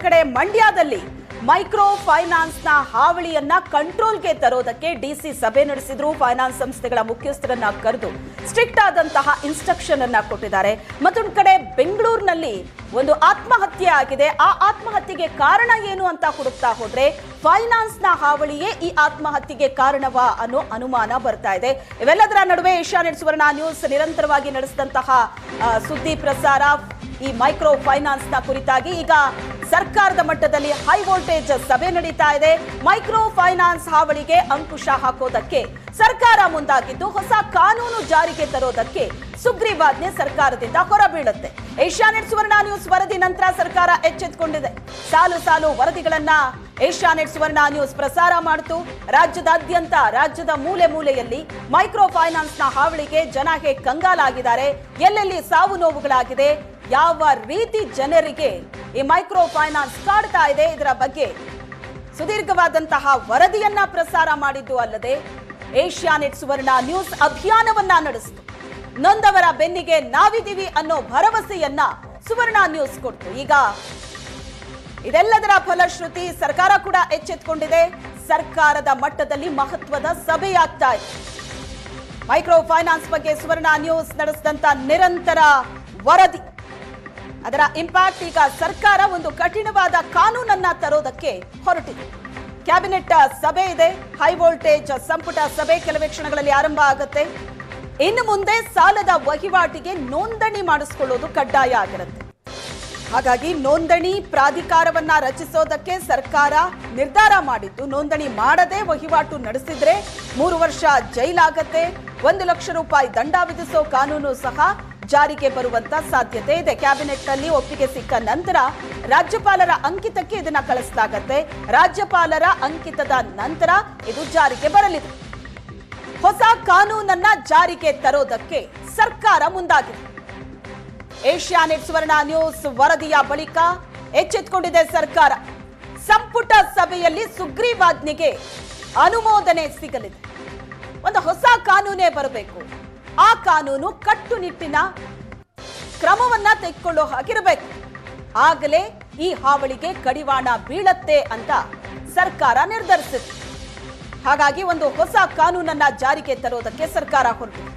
ಮತ್ತೊಂದು ಕಡೆ ಮಂಡ್ಯದಲ್ಲಿ ಮೈಕ್ರೋ ಫೈನಾನ್ಸ್ನ ಹಾವಳಿಯನ್ನ ಕಂಟ್ರೋಲ್ಗೆ ತರೋದಕ್ಕೆ ಡಿಸಿ ಸಭೆ ನಡೆಸಿದ್ರು. ಫೈನಾನ್ಸ್ ಸಂಸ್ಥೆಗಳ ಮುಖ್ಯಸ್ಥರನ್ನ ಕರೆದು ಸ್ಟ್ರಿಕ್ಟ್ ಆದಂತಹ ಇನ್ಸ್ಟ್ರಕ್ಷನ್ ಅನ್ನ ಕೊಟ್ಟಿದ್ದಾರೆ. ಮತ್ತೊಂದು ಕಡೆ ಬೆಂಗಳೂರಿನಲ್ಲಿ ಒಂದು ಆತ್ಮಹತ್ಯೆ ಆಗಿದೆ. ಆ ಆತ್ಮಹತ್ಯೆಗೆ ಕಾರಣ ಏನು ಅಂತ ಹುಡುಕ್ತಾ ಹೋದ್ರೆ ಫೈನಾನ್ಸ್ನ ಹಾವಳಿಯೇ ಈ ಆತ್ಮಹತ್ಯೆಗೆ ಕಾರಣವಾ ಅನ್ನೋ ಅನುಮಾನ ಬರ್ತಾ ಇದೆ. ಇವೆಲ್ಲದರ ನಡುವೆ ಏಷ್ಯಾನೆಟ್ ಸುವರ್ಣ ನ್ಯೂಸ್ ನಿರಂತರವಾಗಿ ನಡೆಸಿದಂತಹ ಸುದ್ದಿ ಪ್ರಸಾರ ಈ ಮೈಕ್ರೋ ಫೈನಾನ್ಸ್ನ ಕುರಿತಾಗಿ ಈಗ ಸರ್ಕಾರದ ಮಟ್ಟದಲ್ಲಿ ಹೈ ವೋಲ್ಟೇಜ್ ಸಭೆ ನಡೀತಾ ಇದೆ. ಮೈಕ್ರೋ ಫೈನಾನ್ಸ್ ಹಾವಳಿಗೆ ಅಂಕುಶ ಹಾಕೋದಕ್ಕೆ ಸರ್ಕಾರ ಮುಂದಾಗಿದ್ದು, ಹೊಸ ಕಾನೂನು ಜಾರಿಗೆ ತರೋದಕ್ಕೆ ಸುಗ್ರೀವಾಜ್ಞೆ ಸರ್ಕಾರದಿಂದ ಹೊರಬೀಳುತ್ತೆ. ಏಷ್ಯಾನೆಟ್ ಸುವರ್ಣ ನ್ಯೂಸ್ ವರದಿ ನಂತರ ಸರ್ಕಾರ ಎಚ್ಚೆತ್ತುಕೊಂಡಿದೆ ಸಾಲು ಸಾಲು ವರದಿಗಳನ್ನ ಏಷ್ಯಾನೆಟ್ ಸುವರ್ಣ ನ್ಯೂಸ್ ಪ್ರಸಾರ ಮಾಡಿತು. ರಾಜ್ಯದಾದ್ಯಂತ ರಾಜ್ಯದ ಮೂಲೆ ಮೂಲೆಯಲ್ಲಿ ಮೈಕ್ರೋ ಫೈನಾನ್ಸ್ನ ಹಾವಳಿಗೆ ಜನ ಹೇಗೆ ಕಂಗಾಲಾಗಿದ್ದಾರೆ, ಎಲ್ಲೆಲ್ಲಿ ಸಾವು ನೋವುಗಳಾಗಿದೆ ಯಾವ ರೀತಿ ಜನರಿಗೆ ಈ ಮೈಕ್ರೋ ಫೈನಾನ್ಸ್ ಕಾಡ್ತಾ ಇದೆ ಇದರ ಬಗ್ಗೆ ಸುದೀರ್ಘವಾದಂತಹ ವರದಿಯನ್ನ ಪ್ರಸಾರ ಮಾಡಿದ್ದು ಅಲ್ಲದೆ ಏಷ್ಯಾನೆಟ್ ಸುವರ್ಣ ನ್ಯೂಸ್ ಅಭಿಯಾನವನ್ನ ನಡೆಸಿತು. ನೊಂದವರ ಬೆನ್ನಿಗೆ ನಾವಿದ್ದೀವಿ ಅನ್ನೋ ಭರವಸೆಯನ್ನ ಸುವರ್ಣ ನ್ಯೂಸ್ ಕೊಡ್ತು. ಈಗ ಇದೆಲ್ಲದರ ಫಲಶ್ರುತಿ ಸರ್ಕಾರ ಕೂಡ ಎಚ್ಚೆತ್ತುಕೊಂಡಿದೆ ಸರ್ಕಾರದ ಮಟ್ಟದಲ್ಲಿ ಮಹತ್ವದ ಸಭೆಯಾಗ್ತಾ ಇದೆ. ಮೈಕ್ರೋ ಫೈನಾನ್ಸ್ ಬಗ್ಗೆ ಸುವರ್ಣ ನ್ಯೂಸ್ ನಡೆಸಿದಂತ ನಿರಂತರ ವರದಿ. ಅದರ ಇಂಪ್ಯಾಕ್ಟ್ ಈಗ ಸರ್ಕಾರ ಒಂದು ಕಠಿಣವಾದ ಕಾನೂನನ್ನ ತರೋದಕ್ಕೆ ಹೊರಟಿದೆ. ಕ್ಯಾಬಿನೆಟ್ ಸಭೆ ಇದೆ. ಹೈ ವೋಲ್ಟೇಜ್ ಸಂಪುಟ ಸಭೆ ಕೆಲವೇ ಕ್ಷಣಗಳಲ್ಲಿ ಆರಂಭ ಆಗುತ್ತೆ. ಇನ್ನು ಮುಂದೆ ಸಾಲದ ವಹಿವಾಟಿಗೆ ನೋಂದಣಿ ಮಾಡಿಸ್ಕೊಳ್ಳೋದು ಕಡ್ಡಾಯ ಆಗಿರುತ್ತೆ. ಹಾಗಾಗಿ ನೋಂದಣಿ ಪ್ರಾಧಿಕಾರವನ್ನ ರಚಿಸೋದಕ್ಕೆ ಸರ್ಕಾರ ನಿರ್ಧಾರ ಮಾಡಿದ್ದು, ನೋಂದಣಿ ಮಾಡದೆ ವಹಿವಾಟು ನಡೆಸಿದ್ರೆ ಮೂರು ವರ್ಷ ಜೈಲಾಗತ್ತೆ. ಒಂದು ಲಕ್ಷ ರೂಪಾಯಿ ದಂಡ ವಿಧಿಸೋ ಕಾನೂನು ಸಹ ಜಾರಿಗೆ ಬರುವಂತ ಸಾಧ್ಯತೆ ಇದೆ. ಕ್ಯಾಬಿನೆಟ್ನಲ್ಲಿ ಒಪ್ಪಿಗೆ ಸಿಕ್ಕ ನಂತರ ರಾಜ್ಯಪಾಲರ ಅಂಕಿತಕ್ಕೆ ಇದನ್ನ ಕಳಿಸಲಾಗತ್ತೆ. ರಾಜ್ಯಪಾಲರ ಅಂಕಿತದ ನಂತರ ಇದು ಜಾರಿಗೆ ಬರಲಿದೆ. ಹೊಸ ಕಾನೂನನ್ನ ಜಾರಿಗೆ ತರೋದಕ್ಕೆ ಸರ್ಕಾರ ಮುಂದಾಗಿದೆ. ಏಷ್ಯಾನೆಟ್ ಸುವರ್ಣ ನ್ಯೂಸ್ ವರದಿಯ ಬಳಿಕ ಎಚ್ಚೆತ್ತುಕೊಂಡಿದೆ ಸರ್ಕಾರ. ಸಂಪುಟ ಸಭೆಯಲ್ಲಿ ಸುಗ್ರೀವಾಜ್ಞೆಗೆ ಅನುಮೋದನೆ ಸಿಗಲಿದೆ. ಒಂದು ಹೊಸ ಕಾನೂನೇ ಬರಬೇಕು. ಆ ಕಾನೂನು ಕಟ್ಟುನಿಟ್ಟಿನ ಕ್ರಮವನ್ನ ತೆಗೆದುಕೊಳ್ಳೋ ಹಾಗಿರಬೇಕು. ಆಗಲೇ ಈ ಹಾವಳಿಗೆ ಕಡಿವಾಣ ಬೀಳತ್ತೆ ಅಂತ ಸರ್ಕಾರ ನಿರ್ಧರಿಸಿತ್ತು ಹಾಗಾಗಿ ಒಂದು ಹೊಸ ಕಾನೂನನ್ನ ಜಾರಿಗೆ ತರೋದಕ್ಕೆ ಸರ್ಕಾರ ಹೊರಟಿದೆ.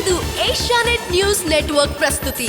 ಇದು ಏಷ್ಯಾನೆಟ್ ನ್ಯೂಸ್ ನೆಟ್ವರ್ಕ್ ಪ್ರಸ್ತುತಿ.